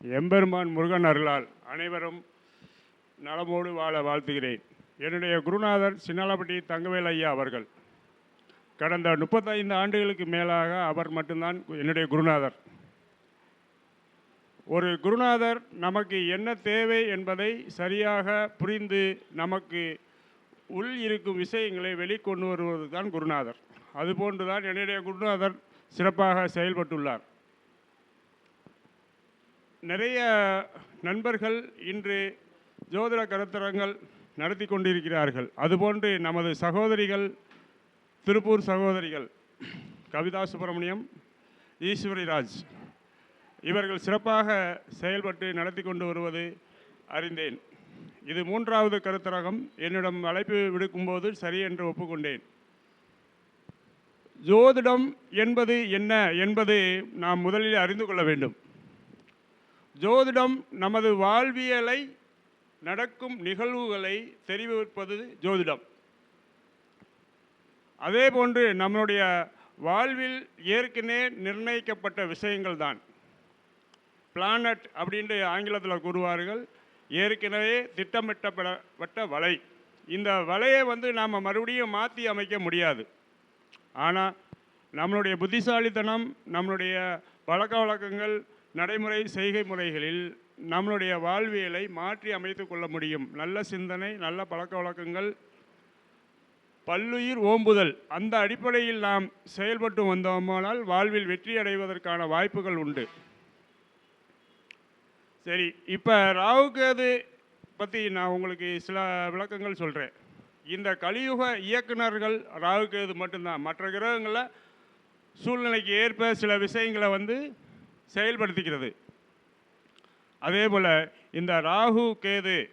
எம்பெருமான் முருகன் அருளால் அனைவரும் நலமோடு வாழ வாழ்த்துகிறேன். என்னுடைய குருநாதர் சின்னாலப்பட்டி தங்கவேல் ஐயா அவர்கள் கடந்த முப்பத்தைந்து ஆண்டுகளுக்கு மேலாக அவர் மட்டும்தான் என்னுடைய குருநாதர். ஒரு குருநாதர் நமக்கு என்ன தேவை என்பதை சரியாக புரிந்து நமக்கு உள் இருக்கும் விஷயங்களை வெளிக்கொண்டு வருவது தான் குருநாதர். அதுபோன்று தான் என்னுடைய குருநாதர் சிறப்பாக செயல்பட்டுள்ளார். நிறைய நண்பர்கள் இன்று ஜோதிட கருத்தரங்கள் நடத்தி கொண்டிருக்கிறார்கள். அதுபோன்று நமது சகோதரிகள் திருப்பூர் சகோதரிகள் கவிதா சுப்பிரமணியம் ஈஸ்வரிராஜ் இவர்கள் சிறப்பாக செயல்பட்டு நடத்தி கொண்டு வருவது அறிந்தேன். இது மூன்றாவது கருத்தரகம். என்னிடம் அழைப்பு விடுக்கும்போது சரி என்று ஒப்புக்கொண்டேன். ஜோதிடம் என்பது என்ன என்பது நாம் முதலில் அறிந்து கொள்ள வேண்டும். ஜோதிடம் நமது வாழ்வியலை நடக்கும் நிகழ்வுகளை தெரிவிப்பது ஜோதிடம். அதே போன்று நம்மளுடைய வாழ்வில் ஏற்கனவே நிர்ணயிக்கப்பட்ட விஷயங்கள் தான். பிளானட் அப்படின்ட்டு ஆங்கிலத்தில் கூறுவார்கள். ஏற்கனவே திட்டமிட்டப்படப்பட்ட வலை. இந்த வலையை வந்து நாம் மறுபடியும் மாற்றி அமைக்க முடியாது. ஆனால் நம்மளுடைய புத்திசாலித்தனம் நம்மளுடைய பழக்க வழக்கங்கள் நடைமுறை செய்கை முறைகளில் நம்மளுடைய வாழ்வியலை மாற்றி அமைத்து கொள்ள முடியும். நல்ல சிந்தனை நல்ல பழக்க வழக்கங்கள் பல்லுயிர் ஓம்புதல் அந்த அடிப்படையில் நாம் செயல்பட்டு வந்தோமானால் வாழ்வில் வெற்றி அடைவதற்கான வாய்ப்புகள் உண்டு. சரி இப்போ ராகுகேது பற்றி நான் உங்களுக்கு சில விளக்கங்கள் சொல்கிறேன் இந்த கலியுக இயக்குனர்கள் ராகுகேது மட்டும்தான். மற்ற கிரகங்களில் சூழ்நிலைக்கு ஏற்ப சில விஷயங்களை வந்து செயல்படுத்துகிறது. அதே போல் இந்த ராகு கேது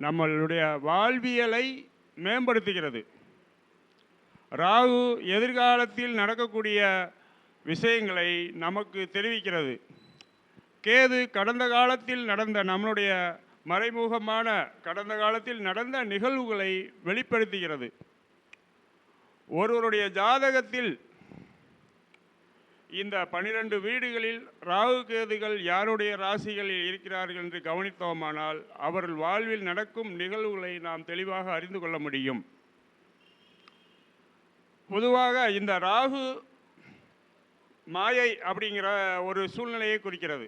நம்மளுடைய வாழ்வியலை மேம்படுத்துகிறது. ராகு எதிர்காலத்தில் நடக்கக்கூடிய விஷயங்களை நமக்கு தெரிவிக்கிறது. கேது கடந்த காலத்தில் நடந்த நம்மளுடைய மறைமுகமான கடந்த காலத்தில் நடந்த நிகழ்வுகளை வெளிப்படுத்துகிறது. ஒருவருடைய ஜாதகத்தில் இந்த பனிரெண்டு வீடுகளில் ராகு கேதுகள் யாருடைய ராசிகளில் இருக்கிறார்கள் என்று கவனித்தோமானால் அவர்கள் வாழ்வில் நடக்கும் நிகழ்வுகளை நாம் தெளிவாக அறிந்து கொள்ள முடியும். பொதுவாக இந்த ராகு மாயை அப்படிங்கிற ஒரு சூழ்நிலையை குறிக்கிறது.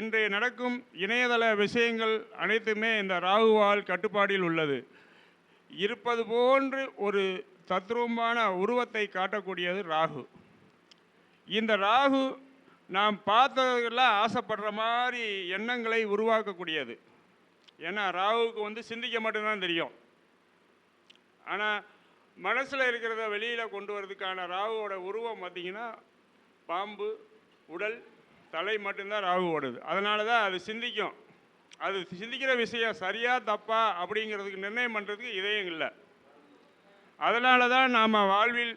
இன்றைய நடக்கும் இணையதள விஷயங்கள் அனைத்துமே இந்த ராகுவால் கட்டுப்பாடில் உள்ளது. இருப்பது போன்று ஒரு தத்ரூபமான உருவத்தை காட்டக்கூடியது ராகு. இந்த ராகு நாம் பார்த்ததெல்லாம் ஆசைப்படுற மாதிரி எண்ணங்களை உருவாக்கக்கூடியது. ஏன்னா ராகுவுக்கு வந்து சிந்திக்க மட்டும்தான் தெரியும். ஆனால் மனசில் இருக்கிறத வெளியில் கொண்டு வரதுக்கான ராகுவோட உருவம் பார்த்திங்கன்னா பாம்பு உடல் தலை மட்டும்தான் ராகு ஓடுது அதனால தான் அது சிந்திக்கும். அது சிந்திக்கிற விஷயம் சரியா தப்பா அப்படிங்கிறதுக்கு நிர்ணயம் பண்ணுறதுக்கு இதயம் இல்லை. அதனால தான் நாம் வாழ்வில்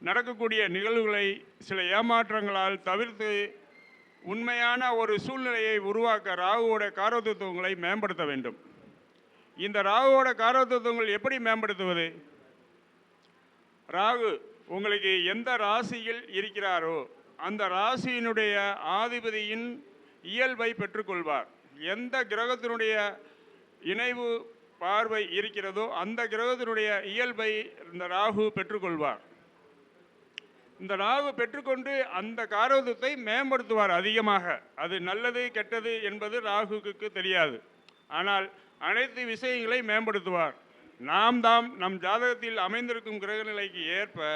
நடக்கக்கூடிய நிகழ்வுகளை சில ஏமாற்றங்களால் தவிர்த்து உண்மையான ஒரு சூழ்நிலையை உருவாக்க ராகுவோட காரதத்துவங்களை மேம்படுத்த வேண்டும். இந்த ராகுவோட காரதத்துவங்கள் எப்படி மேம்படுத்துவது? ராகு உங்களுக்கு எந்த ராசியில் இருக்கிறாரோ அந்த ராசியினுடைய ஆதிபதியின் இயல்பை பெற்றுக்கொள்வார். எந்த கிரகத்தினுடைய இணைவு பார்வை இருக்கிறதோ அந்த கிரகத்தினுடைய இயல்பை இந்த ராகு பெற்றுக்கொள்வார். இந்த ராகு பெற்றுக்கொண்டு அந்த காரோதத்தை மேம்படுத்துவார் அதிகமாக. அது நல்லது கெட்டது என்பது ராகுவுக்கு தெரியாது. ஆனால் அனைத்து விஷயங்களை மேம்படுத்துவார். நாம் தாம் நம் ஜாதகத்தில் அமைந்திருக்கும் கிரகநிலைக்கு ஏற்ப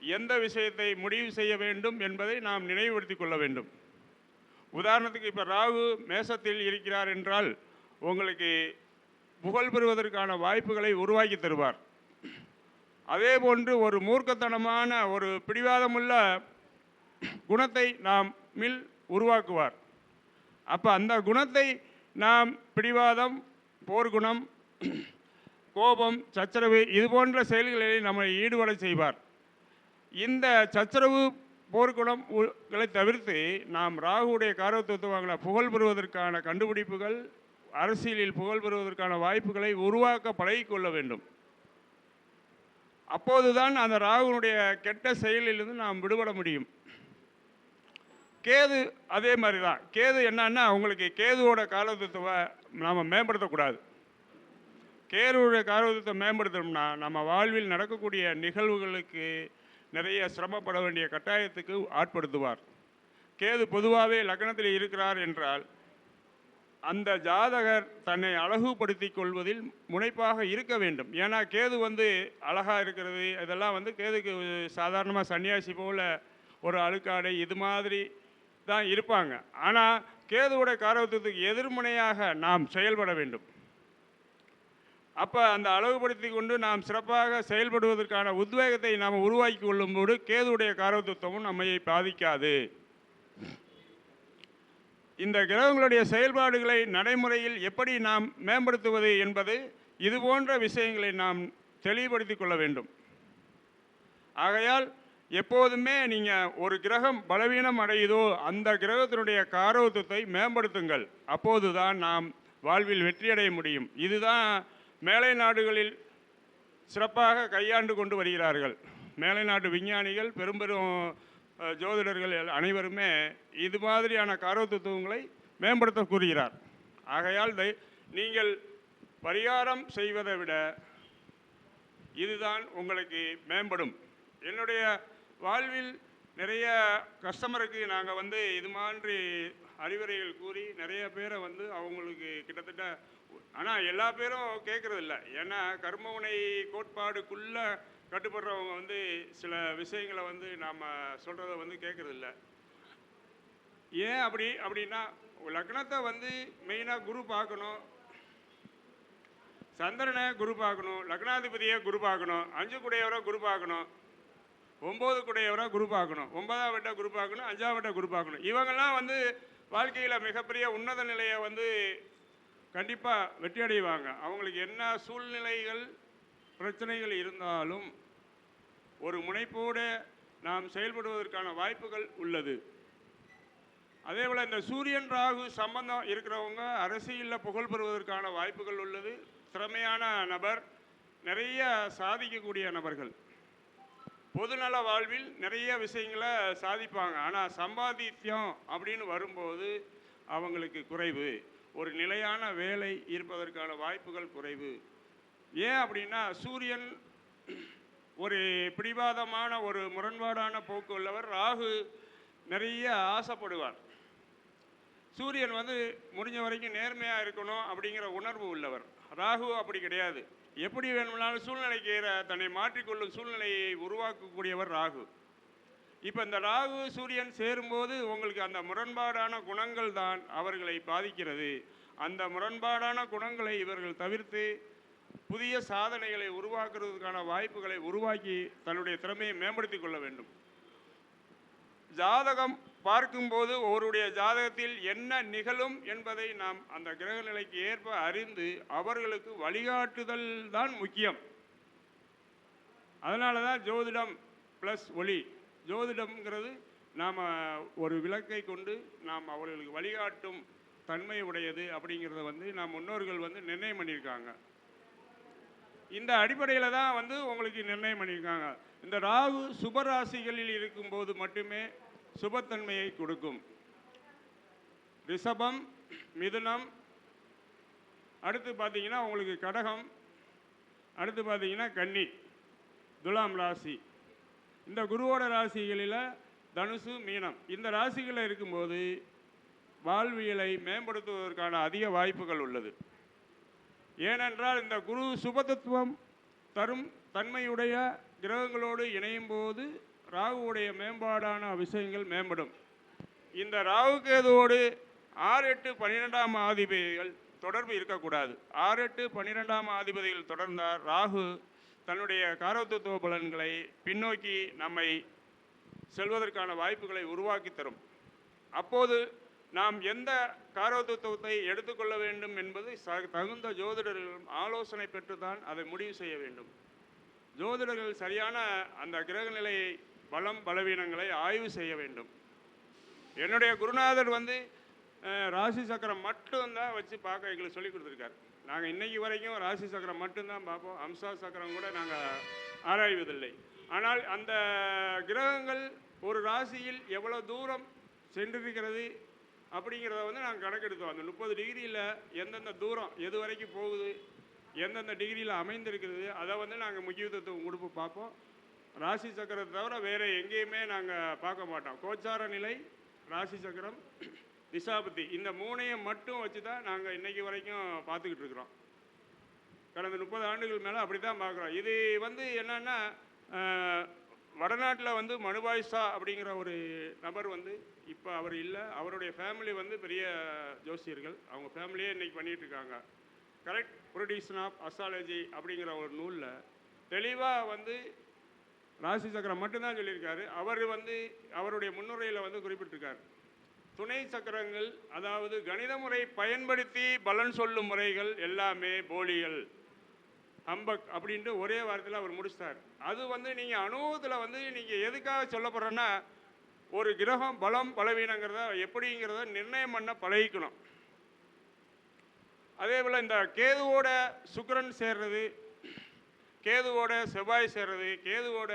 எந்த விஷயத்தை முடிவு செய்ய வேண்டும் என்பதை நாம் நினைவுபடுத்திக் கொள்ள வேண்டும். உதாரணத்துக்கு இப்போ ராகு மேசத்தில் இருக்கிறார் என்றால் உங்களுக்கு புகழ் பெறுவதற்கான வாய்ப்புகளை உருவாக்கி தருவார். அதே போன்று ஒரு மூர்க்கத்தனமான ஒரு பிடிவாதமுள்ள குணத்தை நாம் மில் உருவாக்குவார். அப்போ அந்த குணத்தை நாம் பிடிவாதம் போர்க்குணம் கோபம் சச்சரவு இது போன்ற செயல்களில் நம்மை ஈடுபட செய்வார். இந்த சச்சரவு போர்க்குணங்களை தவிர்த்து நாம் ராகுடைய காரத்துவத்துவங்களை புகழ் பெறுவதற்கான கண்டுபிடிப்புகள் அரசியலில் புகழ் பெறுவதற்கான வாய்ப்புகளை உருவாக்க பழகிக்கொள்ள வேண்டும். அப்போதுதான் அந்த ராகுனுடைய கெட்ட செயலிலிருந்து நாம் விடுபட முடியும். கேது அதே மாதிரி தான் கேது என்னன்னா அவங்களுக்கு கேதுவோட காலத்துவ நாம் மேம்படுத்தக்கூடாது. கேதுவோட காலத்துவத்தை மேம்படுத்தணும்னா நம்ம வாழ்வில் நடக்கக்கூடிய நிகழ்வுகளுக்கு நிறைய சிரமப்பட வேண்டிய கட்டாயத்துக்கு ஆட்படுத்துவார். கேது பொதுவாகவே லக்னத்தில் இருக்கிறார் என்றால் அந்த ஜாதகர் தன்னை அழகுபடுத்தி கொள்வதில் முனைப்பாக இருக்க வேண்டும். ஏன்னா கேது வந்து அழகாக இருக்கிறது. இதெல்லாம் வந்து கேதுக்கு சாதாரணமாக சன்னியாசி போல ஒரு அழுக்காடை இது மாதிரி தான் இருப்பாங்க. ஆனால் கேதுவோட காரவத்துவத்துக்கு எதிர்முனையாக நாம் செயல்பட வேண்டும். அப்போ அந்த அழகுபடுத்தி கொண்டு நாம் சிறப்பாக செயல்படுவதற்கான உத்வேகத்தை நாம் உருவாக்கி கொள்ளும்போது கேதுடைய காரகத்துவமும் நம்மையை பாதிக்காது. இந்த கிரகங்களுடைய செயல்பாடுகளை நடைமுறையில் எப்படி நாம் மேம்படுத்துவது என்பது இது போன்ற விஷயங்களை நாம் தெளிவுபடுத்திக் கொள்ள வேண்டும். ஆகையால் எப்போதுமே நீங்கள் ஒரு கிரகம் பலவீனம் அடையுதோ அந்த கிரகத்தினுடைய காரவத்துவத்தை மேம்படுத்துங்கள். அப்போதுதான் நாம் வாழ்வில் வெற்றியடைய முடியும். இதுதான் மேலை நாடுகளில் சிறப்பாக கையாண்டு கொண்டு வருகிறார்கள். மேலை நாட்டு விஞ்ஞானிகள் பெரும்பெரும் பெரும் ஜோதிடர்கள் அனைவருமே இது மாதிரியான காரகத்துவங்களை மேம்படுத்த கூறுகிறார். ஆகையால் நீங்கள் பரிகாரம் செய்வதை விட இதுதான் உங்களுக்கு மேம்படும். என்னுடைய வாழ்வில் நிறைய கஸ்டமருக்கு நாங்கள் வந்து இது மாதிரி அறிவுரைகள் கூறி நிறைய பேரை வந்து அவங்களுக்கு கிட்டத்தட்ட ஆனால் எல்லா பேரும் கேட்குறதில்ல ஏன்னா கர்மவுனை கோட்பாடுக்குள்ளே கட்டுப்படுறவங்க வந்து சில விஷயங்களை வந்து நாம் சொல்கிறத வந்து கேட்குறதில்ல ஏன் அப்படி அப்படின்னா லக்னத்தை வந்து மெயினாக குரு பார்க்கணும். சந்திரனை குரு பார்க்கணும். லக்னாதிபதியை குரு பார்க்கணும். அஞ்சு குடையவரை குரு பார்க்கணும். ஒம்பது குடையவரை குரு பார்க்கணும். ஒன்பதாம் வட்ட குரு பார்க்கணும். அஞ்சாம் வட்ட குரு பார்க்கணும். இவங்கெல்லாம் வந்து வாழ்க்கையில் மிகப்பெரிய உன்னத நிலையை வந்து கண்டிப்பாக வெற்றி அடைவாங்க அவங்களுக்கு என்ன சூழ்நிலைகள் பிரச்சனைகள் இருந்தாலும் ஒரு முனைப்போடு நாம் செயல்படுவதற்கான வாய்ப்புகள் உள்ளது. அதே போல் இந்த சூரியன் ராகு சம்பந்தம் இருக்கிறவங்க அரசியலில் புகழ் பெறுவதற்கான வாய்ப்புகள் உள்ளது. திறமையான நபர் நிறைய சாதிக்கக்கூடிய நபர்கள். பொதுநல வாழ்வில் நிறைய விஷயங்களை சாதிப்பாங்க. ஆனால் சம்பாதித்யம் அப்படின்னு வரும்போது அவங்களுக்கு குறைவு. ஒரு நிலையான வேலை இருப்பதற்கான வாய்ப்புகள் குறைவு. ஏன் அப்படின்னா சூரியன் ஒரு பிடிவாதமான ஒரு முரண்பாடான போக்கு உள்ளவர். ராகு நிறைய ஆசைப்படுவார். சூரியன் வந்து முடிஞ்ச வரைக்கும் நேர்மையாக இருக்கணும் அப்படிங்கிற உணர்வு உள்ளவர். ராகு அப்படி கிடையாது. எப்படி வேணும்னாலும் சூழ்நிலைக்கு ஏற தன்னை மாற்றிக்கொள்ளும் சூழ்நிலையை உருவாக்கக்கூடியவர் ராகு. இப்போ இந்த ராகு சூரியன் சேரும்போது உங்களுக்கு அந்த முரண்பாடான குணங்கள் தான் அவர்களை பாதிக்கிறது. அந்த முரண்பாடான குணங்களை இவர்கள் தவிர்த்து புதிய சாதனைகளை உருவாக்குறதுக்கான வாய்ப்புகளை உருவாக்கி தன்னுடைய திறமையை மேம்படுத்தி கொள்ள வேண்டும். ஜாதகம் பார்க்கும்போது ஒருவருடைய ஜாதகத்தில் என்ன நிகழும் என்பதை நாம் அந்த கிரக நிலைக்கு ஏற்ப அறிந்து அவர்களுக்கு வழிகாட்டுதல் தான் முக்கியம். அதனால தான் ஜோதிடம் ப்ளஸ் ஒளி. ஜோதிடம்ங்கிறது நாம் ஒரு விளக்கை கொண்டு நாம் அவர்களுக்கு வழிகாட்டும் தன்மை உடையது அப்படிங்கிறத வந்து நாம் முன்னோர்கள் வந்து நிர்ணயம் பண்ணியிருக்காங்க. இந்த அடிப்படையில் தான் வந்து உங்களுக்கு நிர்ணயம் பண்ணியிருக்காங்க. இந்த ராகு சுபராசிகளில் இருக்கும்போது மட்டுமே சுபத்தன்மையை கொடுக்கும். ரிஷபம் மிதுனம் அடுத்து பார்த்தீங்கன்னா உங்களுக்கு கடகம் அடுத்து பார்த்தீங்கன்னா கன்னி துலாம் ராசி. இந்த குருவோட ராசிகளில் தனுசு மீனம். இந்த ராசிகளில் இருக்கும்போது வாழ்வியலை மேம்படுத்துவதற்கான அதிக வாய்ப்புகள் உள்ளது. ஏனென்றால் இந்த குரு சுபதத்துவம் தரும் தன்மையுடைய கிரகங்களோடு இணையும் போது ராகுவுடைய மேம்பாடான விஷயங்கள் மேம்படும். இந்த ராகு கேதுவோடு ஆறு எட்டு பன்னிரெண்டாம் ஆதிபதிகள் தொடர்பு இருக்கக்கூடாது. ஆறு எட்டு பன்னிரெண்டாம் ஆதிபதிகள் தொடர்ந்தால் ராகு தன்னுடைய காரத்துவ பலன்களை பின்னோக்கி நம்மை செல்வதற்கான வாய்ப்புகளை உருவாக்கி தரும். அப்போது நாம் எந்த காரோதத்துவத்தை எடுத்துக்கொள்ள வேண்டும் என்பது ச- தகுந்த ஜோதிடர்களும் ஆலோசனை பெற்றுதான் அதை முடிவு செய்ய வேண்டும். ஜோதிடர்கள் சரியான அந்த கிரக நிலையை பலம் பலவீனங்களை ஆய்வு செய்ய வேண்டும். என்னுடைய குருநாதர் வந்து ராசி சக்கரம் மட்டும்தான் வச்சு பார்க்க எங்களுக்கு சொல்லி கொடுத்துருக்காரு. நாங்கள் இன்றைக்கி வரைக்கும் ராசி சக்கரம் மட்டும்தான் பார்ப்போம். அம்சா சக்கரம் கூட நாங்கள் ஆராய்வதில்லை. ஆனால் அந்த கிரகங்கள் ஒரு ராசியில் எவ்வளோ தூரம் சென்றிருக்கிறது அப்படிங்கிறத வந்து நாங்கள் கணக்கெடுத்தோம். அந்த முப்பது டிகிரியில் எந்தெந்த தூரம் எது வரைக்கும் போகுது எந்தெந்த டிகிரியில் அமைந்திருக்கிறது அதை வந்து நாங்கள் முக்கியத்துவம் கொடுப்பு பார்ப்போம். ராசி சக்கரத்தை தவிர வேறு எங்கேயுமே நாங்கள் பார்க்க மாட்டோம். கோச்சார நிலை ராசி சக்கரம் திசாபுத்தி. இந்த மூணையும் மட்டும் வச்சு தான் நாங்கள் இன்றைக்கி வரைக்கும் பார்த்துக்கிட்டு இருக்கிறோம். கடந்த முப்பது ஆண்டுகள் மேலே அப்படி தான் பார்க்குறோம். இது வந்து என்னென்னா வடநாட்டில் வந்து மனுபாய்சா அப்படிங்கிற ஒரு நபர் வந்து இப்போ அவர் இல்லை. அவருடைய ஃபேமிலி வந்து பெரிய ஜோசியர்கள். அவங்க ஃபேமிலியே இன்றைக்கி பண்ணிகிட்ருக்காங்க கரெக்ட் ப்ரொடியூஷன் ஆஃப் அஸ்ட்ராலஜி அப்படிங்கிற ஒரு நூலில் தெளிவாக வந்து ராசி சக்கரம் மட்டும்தான் சொல்லியிருக்காரு. அவர் வந்து அவருடைய முன்னுரையில் வந்து குறிப்பிட்டிருக்கார். துணை சக்கரங்கள் அதாவது கணித முறை பயன்படுத்தி பலன் சொல்லும் முறைகள் எல்லாமே போலிகள். ஹம்பக் அப்படின்ட்டு ஒரே வாரத்தில் அவர் முடிச்சிட்டார். அது வந்து நீங்கள் அனுபவத்தில் வந்து நீங்கள் எதுக்காக சொல்ல போகிறேன்னா ஒரு கிரகம் பலம் பலவீனங்கிறத எப்படிங்கிறத நிர்ணயம் பண்ண பழகிக்கணும். அதே போல் இந்த கேதுவோட சுக்கரன் சேர்றது கேதுவோட செவ்வாய் சேர்றது கேதுவோட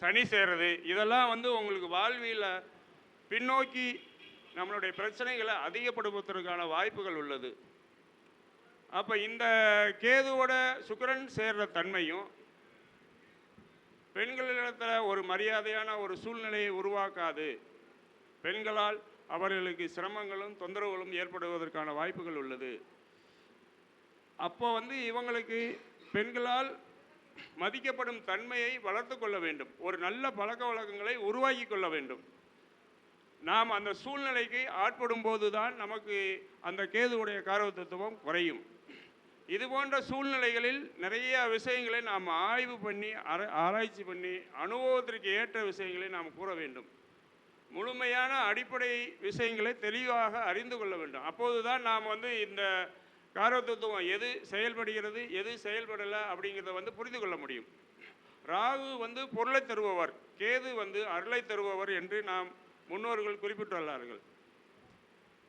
சனி சேர்றது இதெல்லாம் வந்து உங்களுக்கு வாழ்வியில் பின்னோக்கி நம்மளுடைய பிரச்சனைகளை அதிகப்படுத்துவதற்கான வாய்ப்புகள் உள்ளது. அப்போ இந்த கேதுவோட சுக்கரன் சேர்ற தன்மையும் பெண்களிடத்தில் ஒரு மரியாதையான ஒரு சூழ்நிலையை உருவாக்காது. பெண்களால் அவர்களுக்கு சிரமங்களும் தொந்தரவுகளும் ஏற்படுவதற்கான வாய்ப்புகள் உள்ளது. அப்போ வந்து இவங்களுக்கு பெண்களால் மதிக்கப்படும் தன்மையை வளர்த்து கொள்ள வேண்டும். ஒரு நல்ல பழக்க வழக்கங்களை உருவாக்கி கொள்ள வேண்டும். நாம் அந்த சூழ்நிலைக்கு ஆட்படும் போது தான் நமக்கு அந்த கேதுவுடைய காரவத்துவம் குறையும். இது போன்ற சூழ்நிலைகளில் நிறைய விஷயங்களை நாம் ஆய்வு பண்ணி ஆராய்ச்சி பண்ணி அனுபவத்திற்கு ஏற்ற விஷயங்களை நாம் கூற வேண்டும். முழுமையான அடிப்படை விஷயங்களை தெளிவாக அறிந்து கொள்ள வேண்டும். அப்போதுதான் நாம் வந்து இந்த காரவத்துவம் எது செயல்படுகிறது எது செயல்படலை அப்படிங்கிறத வந்து புரிந்து கொள்ள முடியும். ராகு வந்து பொருளை தருபவர் கேது வந்து அருளை தருபவர் என்று நாம் முன்னோர்கள் குறிப்பிட்டுள்ளார்கள்.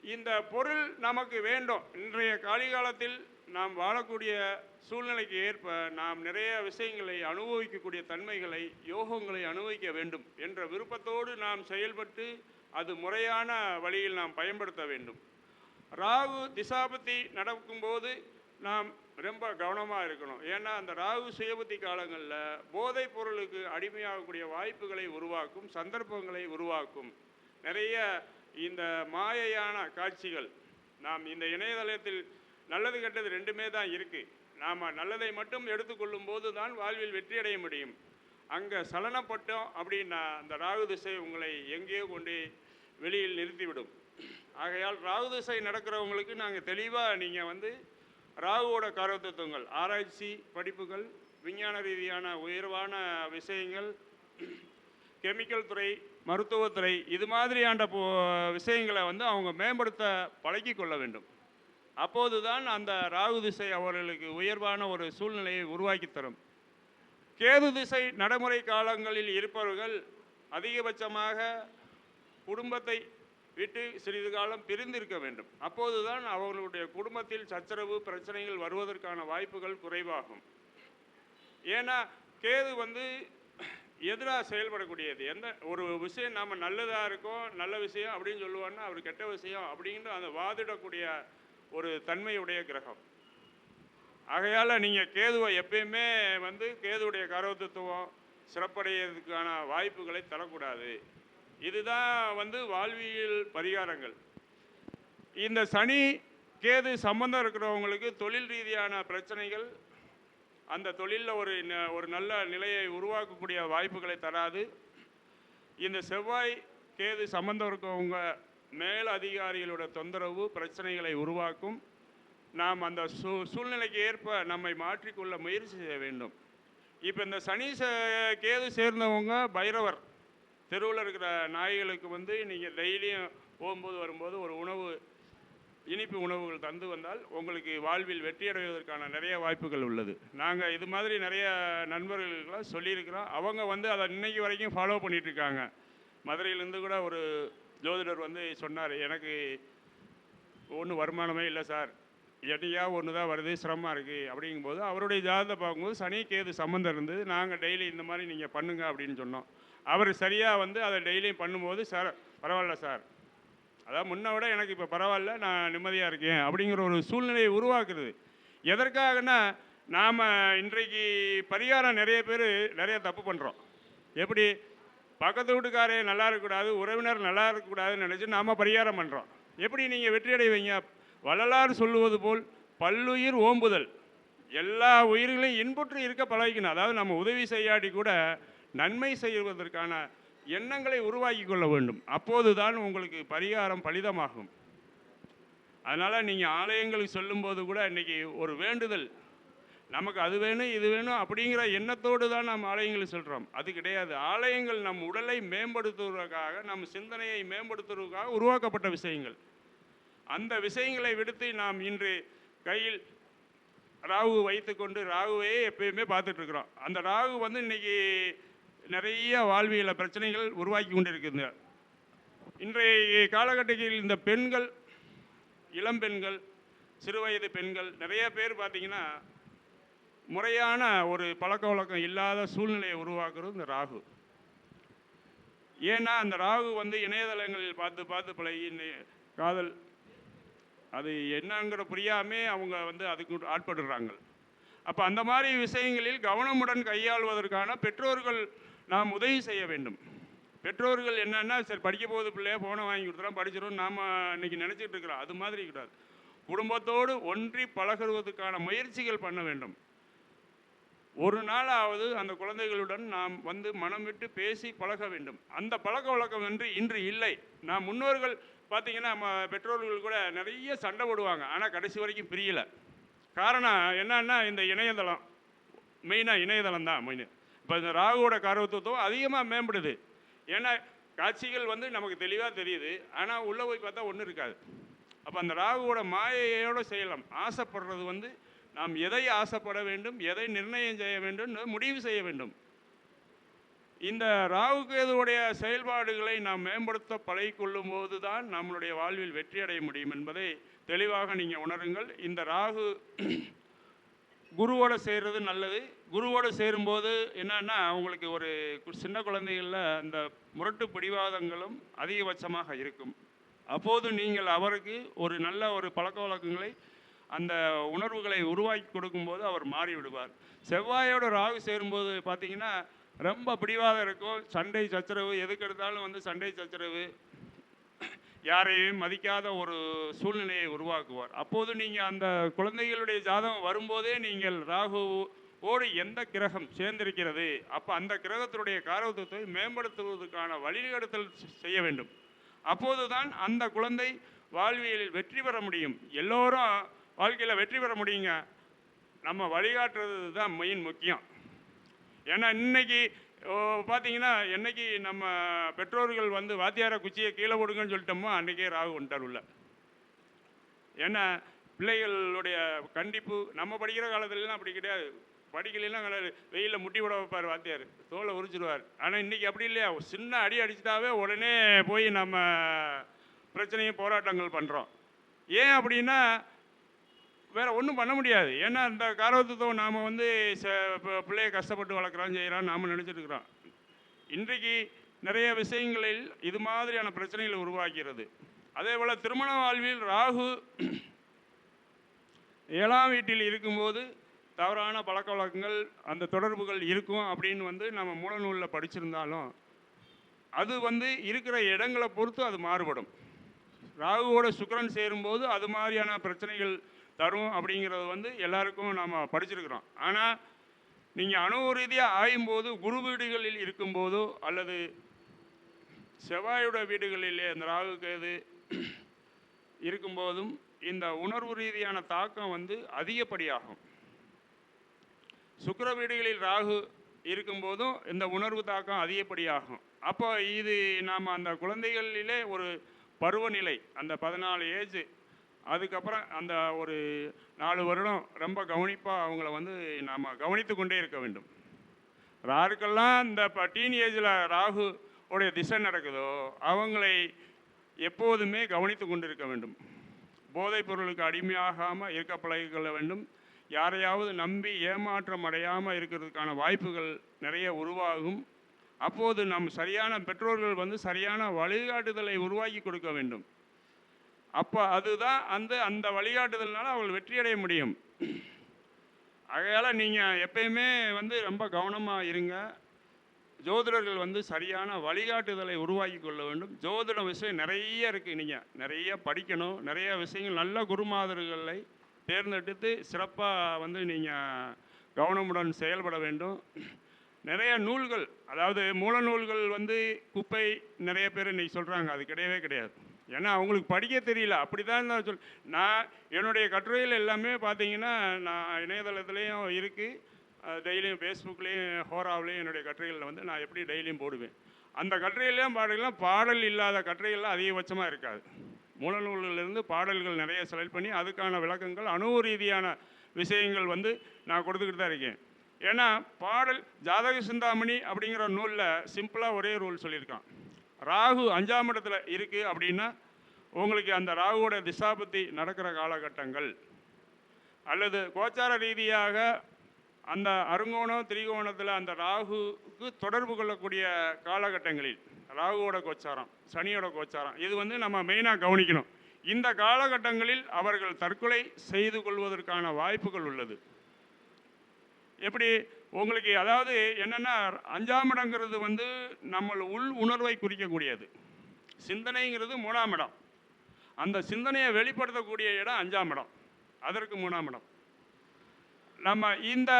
இந்த பொருள் நமக்கு வேண்டும். இன்றைய காலிகாலத்தில் நாம் வாழக்கூடிய சூழ்நிலைக்கு ஏற்ப நாம் நிறைய விஷயங்களை அனுபவிக்கக்கூடிய தன்மைகளை யோகங்களை அனுபவிக்க வேண்டும் என்ற விருப்பத்தோடு நாம் செயல்பட்டு அது முறையான வழியில் நாம் பயன்படுத்த வேண்டும். ராகு திசாபத்தி நடக்கும்போது நாம் ரொம்ப கவனமாக இருக்கணும். ஏன்னா அந்த ராகு சுயபுத்தி காலங்களில் போதைப் பொருளுக்கு அடிமையாகக்கூடிய வாய்ப்புகளை உருவாக்கும் சந்தர்ப்பங்களை உருவாக்கும். நிறைய இந்த மாயையான காட்சிகள் நாம் இந்த இணையதளத்தில் நல்லது கெட்டது ரெண்டுமே தான் இருக்குது நாம் நல்லதை மட்டும் எடுத்துக்கொள்ளும் போது தான் வாழ்வில் வெற்றி அடைய முடியும். அங்கே சலனப்பட்டோம் அப்படின்னா அந்த ராகு திசை உங்களை எங்கேயோ கொண்டு வெளியில் நிறுத்திவிடும். ஆகையால் ராகு திசை நடக்கிறவங்களுக்கு நாங்கள் தெளிவாக நீங்கள் வந்து ராகுவோட காரத்தத்துவங்கள் ஆராய்ச்சி படிப்புகள் விஞ்ஞான ரீதியான உயர்வான விஷயங்கள் கெமிக்கல் துறை மருத்துவத்துறை இது மாதிரியான விஷயங்களை வந்து அவங்க மேம்படுத்த பழக்கி கொள்ள வேண்டும். அப்போதுதான் அந்த ராகு திசை அவர்களுக்கு உயர்வான ஒரு சூழ்நிலையை உருவாக்கி தரும். கேது திசை நடைமுறை காலங்களில் இருப்பவர்கள் அதிகபட்சமாக குடும்பத்தை விட்டு சிறிது காலம் பிரிந்திருக்க வேண்டும். அப்போதுதான் அவர்களுடைய குடும்பத்தில் சச்சரவு பிரச்சனைகள் வருவதற்கான வாய்ப்புகள் குறைவாகும். ஏன்னா கேது வந்து எதிராக செயல்படக்கூடியது. எந்த ஒரு விஷயம் நாம் நல்லதாக இருக்கோம் நல்ல விஷயம் அப்படின்னு சொல்லுவோன்னா அவர் கெட்ட விஷயம் அப்படின்ட்டு அந்த வாதிடக்கூடிய ஒரு தன்மையுடைய கிரகம். ஆகையால் நீங்கள் கேதுவை எப்பயுமே வந்து கேதுவுடைய கரவத்துவம் சிறப்படைகிறதுக்கான வாய்ப்புகளை தரக்கூடாது. இதுதான் வந்து வாழ்வியல் பரிகாரங்கள். இந்த சனி கேது சம்பந்தம் இருக்கிறவங்களுக்கு தொழில் ரீதியான பிரச்சனைகள் அந்த தொழிலில் ஒரு ந- ஒரு நல்ல நிலையை உருவாக்கக்கூடிய வாய்ப்புகளை தராது. இந்த செவ்வாய் கேது சம்பந்தம் இருக்கவங்க மேல் அதிகாரிகளோட தொந்தரவு பிரச்சனைகளை உருவாக்கும். நாம் அந்த சூ சூழ்நிலைக்கு ஏற்ப நம்மை மாற்றிக்கொள்ள முயற்சி செய்ய வேண்டும். இப்போ இந்த சனி கேது சேர்ந்தவங்க பைரவர். தெருவில் இருக்கிற நாய்களுக்கு வந்து நீங்கள் டெய்லியும் போகும்போது வரும்போது ஒரு உணவு இனிப்பு உணவுகள் தந்து வந்தால் உங்களுக்கு வாழ்வில் வெற்றியடைவதற்கான நிறைய வாய்ப்புகள் உள்ளது. நாங்கள் இது மாதிரி நிறைய நண்பர்களுக்கெல்லாம் சொல்லியிருக்கிறோம். அவங்க வந்து அதை இன்னைக்கு வரைக்கும் ஃபாலோ பண்ணிகிட்ருக்காங்க மதுரையிலேருந்து கூட ஒரு ஜோதிடர் வந்து சொன்னார் எனக்கு ஒன்றும் வருமானமே இல்லை சார். எட்டையாக ஒன்று தான் வருது சிரமமாக இருக்குது அப்படிங்கும்போது அவருடைய ஜாதகத்தை பார்க்கும்போது சனி கேது சம்மந்தம் இருந்தது. நாங்கள் டெய்லி இந்த மாதிரி நீங்கள் பண்ணுங்க அப்படின்னு சொன்னோம். அவர் சரியாக வந்து அதை டெய்லியும் பண்ணும்போது சார் பரவாயில்ல சார். அதான் முன்ன விட எனக்கு இப்போ பரவாயில்ல நான் நிம்மதியாக இருக்கேன். அப்படிங்கிற ஒரு சூழ்நிலையை உருவாக்குறது. எதற்காகனா நாம் இன்றைக்கு பரிகாரம் நிறைய பேர் நிறைய தப்பு பண்ணுறோம் எப்படி? பக்கத்து வீட்டுக்காரே நல்லா இருக்கக்கூடாது உறவினர் நல்லா இருக்கக்கூடாதுன்னு நினச்சி நாம் பரிகாரம் பண்ணுறோம் எப்படி நீங்கள் வெற்றி அடைவீங்க? வள்ளலார் சொல்லுவது போல் பல்லுயிர் ஓம்புதல். எல்லா உயிர்களையும் இன்புற்று இருக்க பழகிக்கணும். அதாவது நம்ம உதவி செய்யாட்டி கூட நன்மை செய்வதற்கான எண்ணங்களை உருவாக்கி கொள்ள வேண்டும். அப்போதுதான் உங்களுக்கு பரிகாரம் பலிதமாகும். அதனால் நீங்கள் ஆலயங்களுக்கு சொல்லும்போது கூட இன்றைக்கி ஒரு வேண்டுதல். நமக்கு அது வேணும் இது வேணும் அப்படிங்கிற எண்ணத்தோடு தான் நாம் ஆலயங்களை சொல்கிறோம் அது கிடையாது. ஆலயங்கள் நம் உடலை மேம்படுத்துவதற்காக நம் சிந்தனையை மேம்படுத்துவதற்காக உருவாக்கப்பட்ட விஷயங்கள். அந்த விஷயங்களை விடுத்து நாம் இன்று கையில் ராகு வைத்துக்கொண்டு ராகுவையே எப்பயுமே பார்த்துட்ருக்குறோம் அந்த ராகு வந்து இன்றைக்கி நிறைய வாழ்வியல பிரச்சனைகள் உருவாக்கி கொண்டிருக்குங்க. இன்றைய காலகட்டத்தில் இந்த பெண்கள் இளம்பெண்கள் சிறுவயது பெண்கள் நிறைய பேர் பார்த்திங்கன்னா முறையான ஒரு பழக்க வழக்கம் இல்லாத சூழ்நிலையை உருவாக்குறது இந்த ராகு. ஏன்னா அந்த ராகு வந்து இணையதளங்களில் பார்த்து பார்த்து பழகி காதல் அது என்னங்கிற புரியாமே அவங்க வந்து அதுக்கு ஆட்படுறாங்க. அப்போ அந்த மாதிரி விஷயங்களில் கவனமுடன் கையாள்வதற்கான பெற்றோர்கள் நாம் உதவி செய்ய வேண்டும். பெற்றோர்கள் என்னென்னா சரி படிக்க போகுது பிள்ளைய ஃபோனை வாங்கி கொடுத்துறோம் படிச்சிடும் நாம் இன்றைக்கி நினச்சிட்டு இருக்கிறோம். அது மாதிரி கூடாது குடும்பத்தோடு ஒன்றி பழகுவதற்கான முயற்சிகள் பண்ண வேண்டும். ஒரு நாளாவது அந்த குழந்தைகளுடன் நாம் வந்து மனம் விட்டு பேசி பழக வேண்டும். அந்த பழக்க வழக்கம் என்று இன்று இல்லை. நாம் முன்னோர்கள் பார்த்தீங்கன்னா நம்ம பெற்றோர்கள் கூட நிறைய சண்டை போடுவாங்க. ஆனால் கடைசி வரைக்கும் பிரியல. காரணம் என்னன்னா இந்த இணையதளம். மெயினாக இணையதளம் தான் மெயின். இப்போ இந்த ராகுவோட காரவத்துவம் அதிகமாக மேம்படுது. ஏன்னா காட்சிகள் வந்து நமக்கு தெளிவாக தெரியுது. ஆனால் உள்ளே போய் பார்த்தா ஒன்றும் இருக்காது. அப்போ அந்த ராகுவோட மாயையோடு செய்யலாம் ஆசைப்படுறது வந்து நாம் எதை ஆசைப்பட வேண்டும் எதை நிர்ணயம் செய்ய வேண்டும் முடிவு செய்ய வேண்டும். இந்த ராகுகேதுடைய செயல்பாடுகளை நாம் மேம்படுத்த பழகிக்கொள்ளும் போது தான் நம்மளுடைய வாழ்வில் வெற்றி அடைய முடியும் என்பதை தெளிவாக நீங்கள் உணருங்கள். இந்த ராகு குருவோடு சேர்றது நல்லது. குருவோடு சேரும்போது என்னன்னா அவங்களுக்கு ஒரு கு- சின்ன குழந்தைகளில் அந்த முரட்டு பிடிவாதங்களும் அதிகபட்சமாக இருக்கும். அப்போது நீங்கள் அவருக்கு ஒரு நல்ல ஒரு பழக்க வழக்கங்களை அந்த உணர்வுகளை உருவாக்கி கொடுக்கும்போது அவர் மாறி விடுவார். செவ்வாயோட ராகு சேரும்போது பார்த்தீங்கன்னா ரொம்ப பிடிவாதம் இருக்கும். சண்டை சச்சரவு எதுக்கு எடுத்தாலும் வந்து சண்டை சச்சரவு. யாரையும் மதிக்காத ஒரு சூழ்நிலையை உருவாக்குவார். அப்போது நீங்கள் அந்த குழந்தைகளுடைய ஜாதகம் வரும்போதே நீங்கள் ராகு ஓடு எந்த கிரகம் சேர்ந்திருக்கிறது? அப்போ அந்த கிரகத்தினுடைய காரகத்துவத்தை மேம்படுத்துவதற்கான வழிநடத்தல் செய்ய வேண்டும். அப்போதுதான் அந்த குழந்தை வாழ்வியலில் வெற்றி பெற முடியும். எல்லோரும் வாழ்க்கையில் வெற்றி பெற முடியுங்க. நம்ம வழிகாட்டுறது தான் மெயின் முக்கியம். ஏன்னா இன்னைக்கு பார்த்தீங்கன்னா என்னைக்கு நம்ம பெற்றோர்கள் வந்து வாத்தியார குச்சியை கீழே போடுங்கன்னு சொல்லிட்டோமோ அன்றைக்கே ராகு வந்துட்டார் உள்ள. ஏன்னா பிள்ளைகளுடைய கண்டிப்பு நம்ம படிக்கிற காலத்துலலாம் அப்படி கிடையாது. படிக்கலாம் கிடையாது வெயிலில் முட்டி விட வைப்பார் வாத்தியார் தோலை உரிச்சிடுவார் ஆனால் இன்றைக்கி அப்படி இல்லையா? சின்ன அடி அடிச்சிட்டாவே உடனே போய் நம்ம பிரச்சனையும் போராட்டங்கள் பண்ணுறோம் ஏன் அப்படின்னா வேற ஒன்றும் பண்ண முடியாது. ஏன்னா இந்த காரவத்துவம் நாம் வந்து ச கஷ்டப்பட்டு வளர்க்குறோம் செய்கிறோம் நாம் நினச்சிட்டு இன்றைக்கு நிறைய விஷயங்களில் இது மாதிரியான பிரச்சனைகளை உருவாக்கிறது. அதே போல் திருமண வாழ்வில் ராகு ஏழாம் வீட்டில் இருக்கும்போது தவறான பழக்க வழக்கங்கள் அந்த தொடர்புகள் இருக்கும் அப்படின்னு வந்து நம்ம மூலநூலில் படிச்சிருந்தாலும் அது வந்து இருக்கிற இடங்களை பொறுத்து அது மாறுபடும். ராகுவோட சுக்கரன் சேரும்போது அது மாதிரியான பிரச்சனைகள் தரும் அப்படிங்கிறது வந்து எல்லாருக்கும் நாம் படிச்சிருக்கிறோம். ஆனால் நீங்கள் அணுவு ரீதியாக ஆயும்போது குரு வீடுகளில் இருக்கும்போதோ அல்லது செவ்வாயோட வீடுகளிலே அந்த ராகு கேது இருக்கும்போதும் இந்த உணர்வு ரீதியான தாக்கம் வந்து அதிகப்படியாகும். சுக்கர வீடுகளில் ராகு இருக்கும்போதும் இந்த உணர்வு தாக்கம் அதிகப்படியாகும். அப்போ இது நாம் அந்த குழந்தைகளிலே ஒரு பருவநிலை அந்த பதினாலு ஏஜ் அதுக்கப்புறம் அந்த ஒரு நாலு வருடம் ரொம்ப கவனிப்பாக அவங்கள வந்து நாம் கவனித்து கொண்டே இருக்க வேண்டும். யாருக்கெல்லாம் இந்த இப்போ டீன் ஏஜில் ராகு உடைய திசை நடக்குதோ அவங்களை எப்போதுமே கவனித்து கொண்டு இருக்க வேண்டும். போதைப் பொருளுக்கு அடிமையாகாமல் இருக்க பழகிக்கொள்ள வேண்டும். யாரையாவது நம்பி ஏமாற்றம் அடையாமல் இருக்கிறதுக்கான வாய்ப்புகள் நிறைய உருவாகும். அப்போது நம் சரியான பெற்றோர்கள் வந்து சரியான வழிகாட்டுதலை உருவாக்கி கொடுக்க வேண்டும். அப்போ அதுதான் அந்த அந்த வழிகாட்டுதல்னால அவர்கள் வெற்றியடைய முடியும். ஆகையால் நீங்கள் எப்பயுமே வந்து ரொம்ப கவனமாக இருங்க. ஜோதிடர்கள் வந்து சரியான வழிகாட்டுதலை உருவாக்கி கொள்ள வேண்டும். ஜோதிட விஷயம் நிறைய இருக்குது நீங்கள் நிறைய படிக்கணும். நிறைய விஷயங்கள் நல்ல குருமாதர்களை தேர்ந்தெடுத்து சிறப்பாக வந்து நீங்கள் கவனமுடன் செயல்பட வேண்டும். நிறைய நூல்கள் அதாவது மூல நூல்கள் வந்து குப்பை நிறைய பேர் இன்றைக்கி சொல்கிறாங்க அது கிடையவே கிடையாது. ஏன்னா அவங்களுக்கு படிக்க தெரியல. அப்படி தான் நான் சொல் நான் என்னுடைய கட்டுரைகள் எல்லாமே பார்த்தீங்கன்னா நான் இணையதளத்துலேயும் இருக்குது டெய்லியும் ஃபேஸ்புக்லேயும் ஹோராவிலையும் என்னுடைய கட்டுரைகளில் வந்து நான் எப்படி டெய்லியும் போடுவேன். அந்த கட்டுரையிலையும் பாடலாம் பாடல் இல்லாத கட்டுரைகள்லாம் அதிகபட்சமாக இருக்காது. மூலநூலிலிருந்து பாடல்கள் நிறைய செலக்ட் பண்ணி அதுக்கான விளக்கங்கள் அணுவு ரீதியான விஷயங்கள் வந்து நான் கொடுத்துக்கிட்டு தான் இருக்கேன். ஏன்னா பாடல் ஜாதக சிந்தாமணி அப்படிங்கிற நூலில் சிம்பிளாக ஒரே ரூல் சொல்லியிருக்கான். ராகு அஞ்சாம் இடத்துல இருக்குது அப்படின்னா உங்களுக்கு அந்த ராகுவோட திசாபத்தி நடக்கிற காலகட்டங்கள். அல்லது கோச்சார ரீதியாக அந்த அருங்கோணம் திரிகோணத்தில் அந்த ராகுக்கு தொடர்பு கொள்ளக்கூடிய காலகட்டங்களில் ராகுவோட கோச்சாரம் சனியோட கோச்சாரம் இது வந்து நம்ம மெயினாக கவனிக்கணும். இந்த காலகட்டங்களில் அவர்கள் தற்கொலை செய்து கொள்வதற்கான வாய்ப்புகள் உள்ளது. எப்படி உங்களுக்கு அதாவது என்னென்னா அஞ்சாம் இடங்கிறது வந்து நம்ம உள் உணர்வை குறிக்கக்கூடியது. சிந்தனைங்கிறது மூணாம் இடம். அந்த சிந்தனையை வெளிப்படுத்தக்கூடிய இடம் அஞ்சாம் இடம். அதற்கு மூணாம் இடம். நம்ம இந்த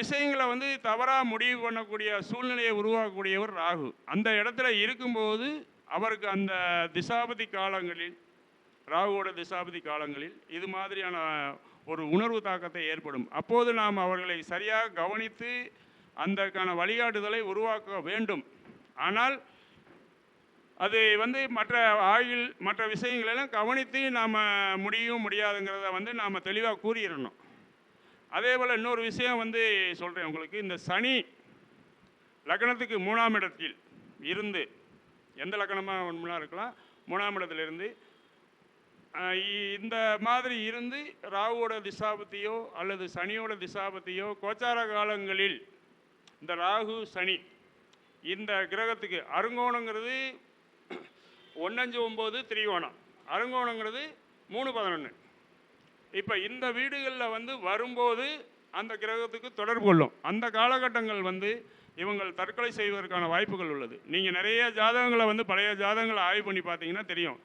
விஷயங்களை வந்து தவறாக முடிவு பண்ணக்கூடிய சூழ்நிலையை உருவாக்கக்கூடியவர் ராகு. அந்த இடத்துல இருக்கும்போது அவருக்கு அந்த திசாபதி காலங்களில் ராகுவோட திசாபதி காலங்களில் இது மாதிரியான ஒரு உணர்வு தாக்கத்தை ஏற்படும். அப்போது நாம் அவர்களை சரியாக கவனித்து அந்தக்கான வழிகாட்டுதலை உருவாக்க வேண்டும். ஆனால் அது வந்து மற்ற ஆயுள் மற்ற விஷயங்களெல்லாம் கவனித்து நாம் முடியும் முடியாதுங்கிறத வந்து நாம் தெளிவாக கூறிடணும். அதே போல் இன்னொரு விஷயம் வந்து சொல்கிறேன் உங்களுக்கு. இந்த சனி லக்னத்துக்கு மூணாம் இடத்தில் இருந்து எந்த லக்னமாக ஒன்றா இருக்கலாம்? மூணாம் இடத்துலேருந்து இருந்து இந்த மாதிரி இருந்து ராகுவோட திசாபத்தியோ அல்லது சனியோட திசாபத்தியோ கோச்சார காலங்களில் இந்த ராகு சனி இந்த கிரகத்துக்கு அருங்கோணங்கிறது ஒன்னஞ்சு ஒம்பது திரிகோணம். அருங்கோணங்கிறது மூணு பதினொன்று இப்போ இந்த வீடுகளில் வந்து வரும்போது அந்த கிரகத்துக்கு தொடர்பு கொள்ளும். அந்த காலகட்டங்கள் வந்து இவங்கள் தற்கொலை செய்வதற்கான வாய்ப்புகள் உள்ளது. நீங்கள் நிறைய ஜாதகங்களை வந்து பழைய ஜாதகங்களை ஆய்வு பண்ணி பார்த்தீங்கன்னா தெரியும்.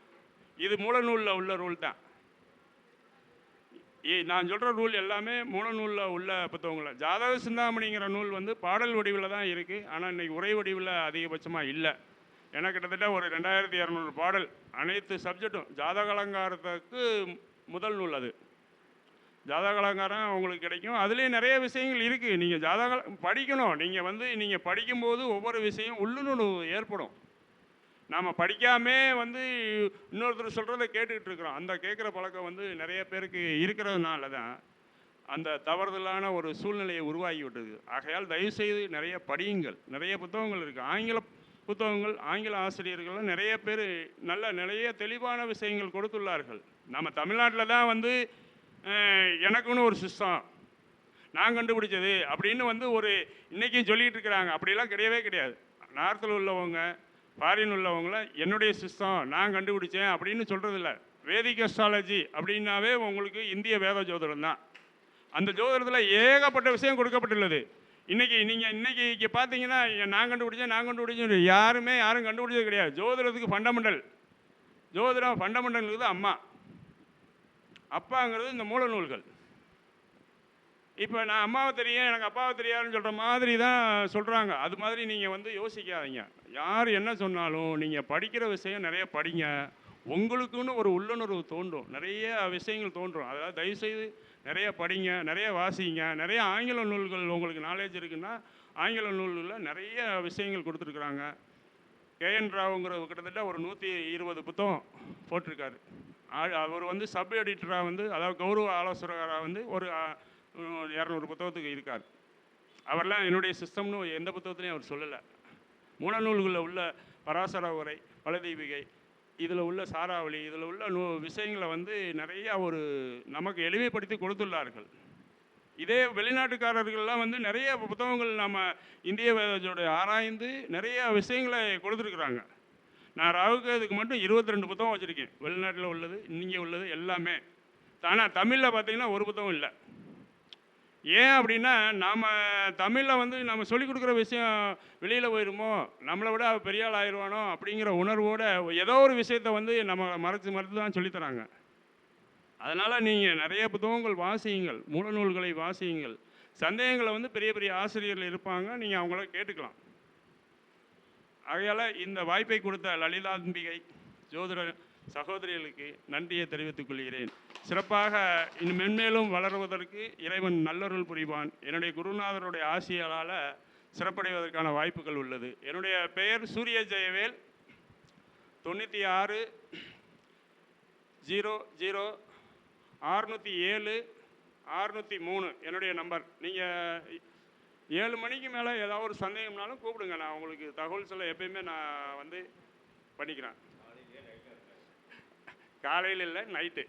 இது மூலநூலில் உள்ள ரூல் தான். நான் சொல்கிற ரூல் எல்லாமே மூலநூலில் உள்ள புத்தகங்கள் ஜாதக சிந்தாமணிங்கிற நூல் வந்து பாடல் வடிவில் தான் இருக்குது ஆனால் இன்றைக்கி உரை வடிவில் அதிகபட்சமாக இல்லை. ஏன்னா கிட்டத்தட்ட ஒரு ரெண்டாயிரத்தி இரநூறு பாடல் அனைத்து சப்ஜெக்டும் ஜாதக அலங்காரத்துக்கு முதல் நூல் அது. ஜாதக அலங்காரம் உங்களுக்கு கிடைக்கும். அதுலேயும் நிறைய விஷயங்கள் இருக்குது நீங்கள் ஜாதக படிக்கணும். நீங்கள் வந்து நீங்கள் படிக்கும்போது ஒவ்வொரு விஷயம் உள்ளுணர்வு ஏற்படும். நாம் படிக்காமே வந்து இன்னொருத்தர் சொல்கிறத கேட்டுக்கிட்டு இருக்கிறோம். அந்த கேட்குற பழக்கம் வந்து நிறைய பேருக்கு இருக்கிறதுனால தான் அந்த தவறுதலான ஒரு சூழ்நிலையை உருவாகி விட்டது. ஆகையால் தயவுசெய்து நிறைய படியுங்கள். நிறைய புத்தகங்கள் இருக்குது ஆங்கில புத்தகங்கள் ஆங்கில ஆசிரியர்கள் நிறைய பேர் நல்ல நிறைய தெளிவான விஷயங்கள் கொடுத்துள்ளார்கள். நம்ம தமிழ்நாட்டில் தான் வந்து எனக்குன்னு ஒரு சிஸ்டம். நான் கண்டுபிடிச்சது அப்படின்னு வந்து ஒரு இன்றைக்கும் சொல்லிகிட்டு இருக்கிறாங்க. அப்படிலாம் கிடையவே கிடையாது. நார்த்தில் உள்ளவங்க ஃபாரின் உள்ளவங்கள என்னுடைய சிஸ்டம் நான் கண்டுபிடிச்சேன் அப்படின்னு சொல்கிறதில்ல வேதிக் அஸ்ட்ராலஜி அப்படின்னாவே உங்களுக்கு இந்திய வேத ஜோதிடம் தான். அந்த ஜோதிடத்தில் ஏகப்பட்ட விஷயம் கொடுக்கப்பட்டுள்ளது. இன்றைக்கி நீங்கள் இன்றைக்கி இங்கே பார்த்தீங்கன்னா நான் கண்டுபிடிச்சேன் நான் கண்டுபிடிச்சேன் யாருமே யாரும் கண்டுபிடிச்சது கிடையாது. ஜோதிடத்துக்கு ஃபண்டமெண்டல் ஜோதிடம் ஃபண்டமெண்டல் அம்மா. அப்பாங்கிறது இந்த மூல நூல்கள். இப்போ நான் அம்மாவை தெரியும் எனக்கு அப்பாவை தெரியாதுன்னு சொல்கிற மாதிரி தான் சொல்கிறாங்க அது மாதிரி நீங்கள் வந்து யோசிக்காதீங்க. யார் என்ன சொன்னாலும் நீங்கள் படிக்கிற விஷயம் நிறைய படிங்க. உங்களுக்குன்னு ஒரு உள்ளுணர்வு தோன்றும். நிறைய விஷயங்கள் தோன்றும். அதாவது தயவுசெய்து நிறைய படிங்க நிறைய வாசிங்க. நிறைய ஆங்கில நூல்கள் உங்களுக்கு நாலேஜ் இருக்குன்னா ஆங்கில நூல்களில் நிறைய விஷயங்கள் கொடுத்துருக்குறாங்க. கேஎன் ராவுங்கிற கிட்டத்தட்ட ஒரு நூற்றி இருபது புத்தகம் போட்டிருக்காரு. ஆ- அவர் வந்து சப் எடிட்டராக வந்து அதாவது கௌரவ ஆலோசகராக வந்து ஒரு இரநூறு புத்தகத்துக்கு இருக்கார். அவர்லாம் என்னுடைய சிஸ்டம்னு எந்த புத்தகத்துலையும் அவர் சொல்லலை. மூலநூல்களில் உள்ள பராசர உரை பலதெய்விகை இதில் உள்ள சாராவளி இதில் உள்ள நூ விஷயங்களை வந்து நிறையா ஒரு நமக்கு எளிமைப்படுத்தி கொடுத்துள்ளார்கள். இதே வெளிநாட்டுக்காரர்கள்லாம் வந்து நிறைய புத்தகங்கள் நம்ம இந்திய ஆராய்ந்து நிறைய விஷயங்களை கொடுத்துருக்குறாங்க. நான் ராவுக்கு மட்டும் மட்டும் 22 புத்தகம் வச்சுருக்கேன். வெளிநாட்டில் உள்ளது இங்கே உள்ளது எல்லாமே. ஆனால் தமிழில் பார்த்தீங்கன்னா ஒரு புத்தகம் இல்லை. ஏன் அப்படின்னா நாம் தமிழில் வந்து நம்ம சொல்லிக் கொடுக்குற விஷயம் வெளியில் போயிருமோ நம்மளை விட பெரிய ஆள் ஆயிடுவானோ அப்படிங்கிற உணர்வோட ஏதோ ஒரு விஷயத்தை வந்து நம்ம மறைச்சு மறைத்து தான் சொல்லித்தராங்க அதனால் நீங்கள் நிறைய புத்தகங்கள் வாசியுங்கள் மூலநூல்களை வாசியுங்கள். சந்தேகங்களை வந்து பெரிய பெரிய ஆசிரியர்கள் இருப்பாங்க நீங்கள் அவங்கள கேட்டுக்கலாம். ஆகையால் இந்த வாய்ப்பை கொடுத்த லலிதாம்பிகை ஜோதிடர் சகோதரிகளுக்கு நன்றியை தெரிவித்துக் கொள்கிறேன். சிறப்பாக இன்னும் மென்மேலும் வளருவதற்கு இறைவன் நல்லருள் புரிவான். என்னுடைய குருநாதருடைய ஆசியலால் சிறப்படைவதற்கான வாய்ப்புகள் உள்ளது. என்னுடைய பெயர் சூரிய ஜெயவேல். தொண்ணூற்றி ஆறு ஜீரோ ஜீரோ ஆறுநூற்றி ஏழு ஆறுநூற்றி மூணு. என்னுடைய நம்பர். நீங்கள் ஏழு மணிக்கு மேலே ஏதாவது ஒரு சந்தேகம்னாலும் கூப்பிடுங்க. நான் உங்களுக்கு தகவல் சொல்ல எப்பயுமே நான் வந்து பண்ணிக்கிறேன். காலையில் இல்லை நைட்டு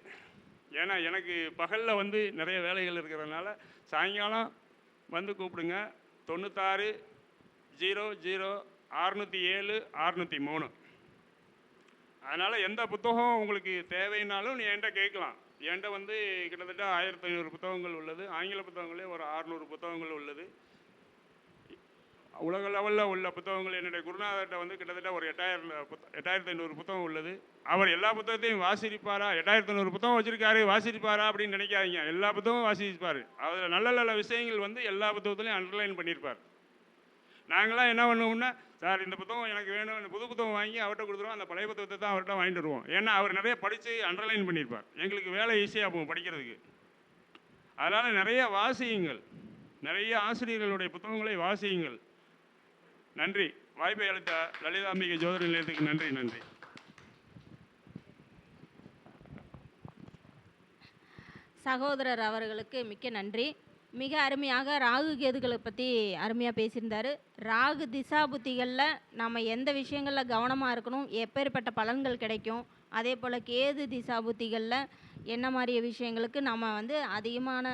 ஏன்னா எனக்கு பகலில் வந்து நிறைய வேலைகள் இருக்கிறதுனால சாயங்காலம் வந்து கூப்பிடுங்க. தொண்ணூத்தாறு ஜீரோ ஜீரோ அறுநூற்றி ஏழு அறுநூற்றி மூணு. அதனால் எந்த புத்தகம் உங்களுக்கு தேவைன்னாலும் நீ என்கிட்ட கேட்கலாம். என்கிட்ட வந்து கிட்டத்தட்ட ஆயிரத்தி ஐநூறு புத்தகங்கள் உள்ளது. ஆங்கில புத்தகங்களே ஒரு அறுநூறு புத்தகங்கள் உள்ளது. உலக லெவலில் உள்ள புத்தகங்கள் என்னுடைய குருநாதர்கிட்ட வந்து கிட்டத்தட்ட ஒரு எட்டாயிரம் புத்த எட்டாயிரத்தி ஐநூறு புத்தகம் உள்ளது. அவர் எல்லா புத்தகத்தையும் வாசிப்பாரா? எட்டாயிரத்தி ஐநூறு புத்தகம் வச்சிருக்காரு வாசிப்பாரா அப்படின்னு நினைக்காதீங்க. எல்லா புத்தகமும் வாசிப்பார். அதில் நல்ல நல்ல விஷயங்கள் வந்து எல்லா புத்தகத்துலையும் அண்டர்லைன் பண்ணியிருப்பார். நாங்களாம் என்ன பண்ணுவோம்னா சார் இந்த புத்தகம் எனக்கு வேணும். புது புத்தகம் வாங்கி அவர்கிட்ட கொடுத்துருவோம். அந்த பழைய புத்தகத்தை தான் அவர்கிட்ட வாங்கிட்டு வருவோம். ஏன்னா அவர் நிறைய படித்து அண்டர்லைன் பண்ணியிருப்பார். எங்களுக்கு வேலை ஈஸியாக போகும் படிக்கிறதுக்கு. அதனால் நிறைய வாசியுங்கள். நிறைய ஆசிரியர்களுடைய புத்தகங்களை வாசியுங்கள். நன்றி. வாய்ப்பை அளித்த லலிதாம்பிகை ஜோதிட நிலையத்துக்கு நன்றி நன்றி. சகோதரர் அவர்களுக்கு மிக்க நன்றி. மிக அருமையாக ராகு கேதுகளை பற்றி அருமையாக பேசியிருந்தார். ராகு திசா புத்திகளில் நம்ம எந்த விஷயங்களில் கவனமாக இருக்கணும் எப்பேற்பட்ட பலன்கள் கிடைக்கும் அதே போல் கேது திசா புத்திகளில் என்ன மாதிரி விஷயங்களுக்கு நம்ம வந்து அதிகமான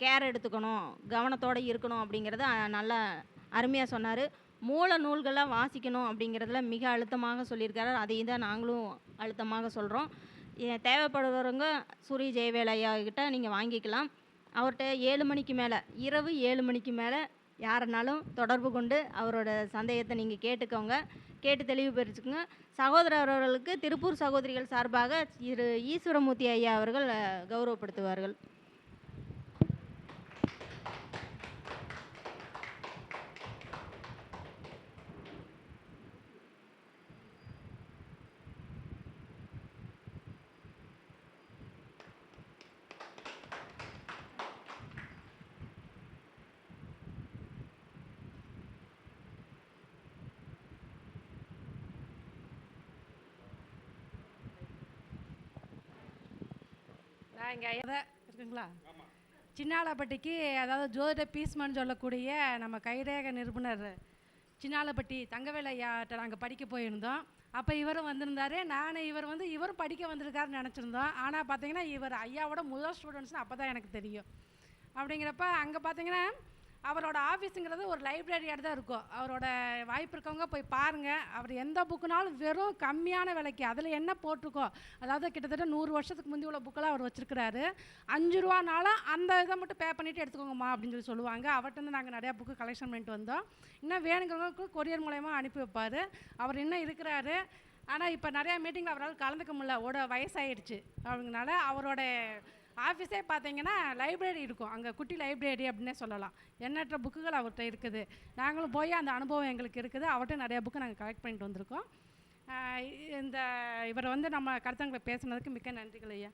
கேர் எடுத்துக்கணும் கவனத்தோடு இருக்கணும் அப்படிங்கிறத நல்லா அருமையாக சொன்னார். மூல நூல்களை வாசிக்கணும் அப்படிங்கிறதுல மிக அழுத்தமாக சொல்லியிருக்காரு. அதையும் தான் நாங்களும் அழுத்தமாக சொல்கிறோம் தேவைப்படுறவங்க சூரிய ஜெயவேலையா கிட்ட நீங்கள் வாங்கிக்கலாம். அவர்கிட்ட ஏழு மணிக்கு மேலே இரவு ஏழு மணிக்கு மேலே யாருனாலும் தொடர்பு கொண்டு அவரோட சந்தேகத்தை நீங்கள் கேட்டுக்கோங்க. கேட்டு தெளிவு பெற்றுக்குங்க சகோதரர் அவர்களுக்கு திருப்பூர் சகோதரிகள் சார்பாக இரு ஈஸ்வரமூர்த்தி ஐயா அவர்கள் கௌரவப்படுத்துவார்கள். இங்கே இருக்குங்களா? சின்னாலப்பட்டிக்கு அதாவது ஜோதிட பீஸ்மன் சொல்லக்கூடிய நம்ம கைரேக நிருபுணர் சின்னாலப்பட்டி தங்கவேல் ஐயாட்ட நாங்கள் படிக்க போயிருந்தோம். அப்போ இவரும் வந்திருந்தாரு. நான் இவர் வந்து இவரும் படிக்க வந்திருக்காருன்னு நினச்சிருந்தோம். ஆனால் பார்த்தீங்கன்னா இவர் ஐயாவோட முதல் ஸ்டூடெண்ட்ஸ்னு அப்போ தான் எனக்கு தெரியும். அப்படிங்கிறப்ப அங்கே பார்த்தீங்கன்னா அவரோட ஆஃபீஸுங்கிறது ஒரு லைப்ரரியாக தான் இருக்கும். அவரோட வாய்ப்பு இருக்கவங்க போய் பாருங்கள் அவர் எந்த புக்குனாலும் வெறும் கம்மியான விலைக்கு அதில் என்ன போட்டிருக்கோ அதாவது கிட்டத்தட்ட நூறு வருஷத்துக்கு முந்தி உள்ள புக்கெல்லாம் அவர் வச்சுருக்கிறாரு. அஞ்சு ரூபானாலும் அந்த இதை மட்டும் பே பண்ணிவிட்டு எடுத்துக்கோங்கம்மா அப்படின்னு சொல்லி சொல்லுவாங்க. அவர்கிட்ட நாங்கள் நிறையா புக்கு கலெக்ஷன் பண்ணிட்டு வந்தோம். இன்னும் வேணுங்கிறவங்களுக்கு கொரியர் மூலயமா அனுப்பி வைப்பார். அவர் இன்னும் இருக்கிறாரு. ஆனால் இப்போ நிறையா மீட்டிங்கில் அவரால் கலந்துக்க முடியல. ஓட வயசாயிடுச்சு. அப்படிங்கனால அவரோட ஆஃபீஸே பார்த்தீங்கன்னா லைப்ரரி இருக்கும். அங்கே குட்டி லைப்ரரி அப்படின்னே சொல்லலாம். எண்ணற்ற புக்குகள் அவர்கிட்ட இருக்குது. நாங்களும் போய் அந்த அனுபவம் எங்களுக்கு இருக்குது. அவர்கிட்ட நிறைய புக்கு நாங்கள் கலெக்ட் பண்ணிட்டு வந்திருக்கோம். இந்த இவர் வந்து நம்ம கருத்தங்களை பேசுனதுக்கு மிக்க நன்றிகள் ஐயா.